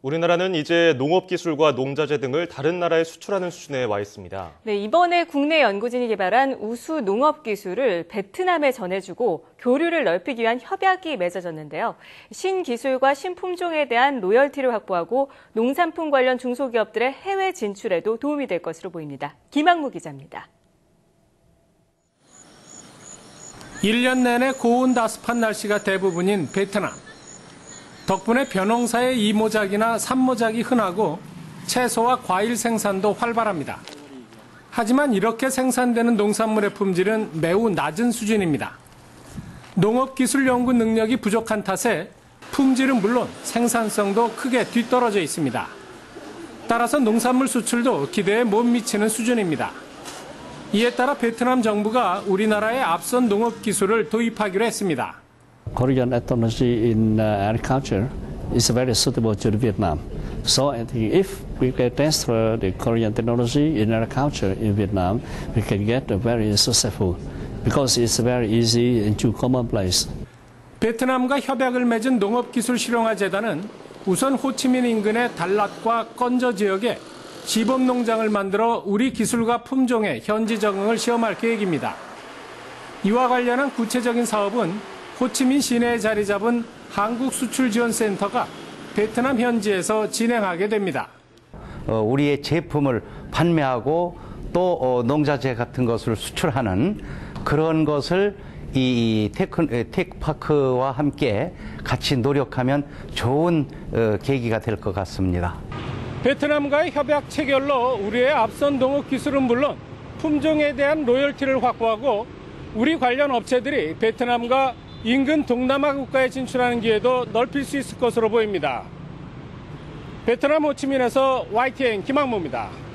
우리나라는 이제 농업기술과 농자재 등을 다른 나라에 수출하는 수준에 와 있습니다. 네, 이번에 국내 연구진이 개발한 우수 농업 기술을 베트남에 전해주고 교류를 넓히기 위한 협약이 맺어졌는데요. 신기술과 신품종에 대한 로열티를 확보하고 농산품 관련 중소기업들의 해외 진출에도 도움이 될 것으로 보입니다. 김학무 기자입니다. 1년 내내 고온 다습한 날씨가 대부분인 베트남. 덕분에 벼농사의 이모작이나 삼모작이 흔하고 채소와 과일 생산도 활발합니다. 하지만 이렇게 생산되는 농산물의 품질은 매우 낮은 수준입니다. 농업기술 연구 능력이 부족한 탓에 품질은 물론 생산성도 크게 뒤떨어져 있습니다. 따라서 농산물 수출도 기대에 못 미치는 수준입니다. 이에 따라 베트남 정부가 우리나라의 앞선 농업 기술을 도입하기로 했습니다. Korean ethnology in uh, agriculture is very suitable to Vietnam. So I think if we can transfer the Korean technology in agriculture in Vietnam, we can get a very successful because it's very easy and too commonplace. 베트남과 협약을 맺은 농업기술실용화재단은 우선 호치민 인근의 달랏과 건저 지역에 시범 농장을 만들어 우리 기술과 품종의 현지 적응을 시험할 계획입니다. 이와 관련한 구체적인 사업은 호치민 시내에 자리 잡은 한국수출지원센터가 베트남 현지에서 진행하게 됩니다. 어, 우리의 제품을 판매하고 또 어, 농자재 같은 것을 수출하는 그런 것을 이 테크, 테크파크와 함께 같이 노력하면 좋은 어, 계기가 될 것 같습니다. 베트남과의 협약 체결로 우리의 앞선 농업 기술은 물론 품종에 대한 로열티를 확보하고 우리 관련 업체들이 베트남과 인근 동남아 국가에 진출하는 기회도 넓힐 수 있을 것으로 보입니다. 베트남 호치민에서 YTN 김학모입니다.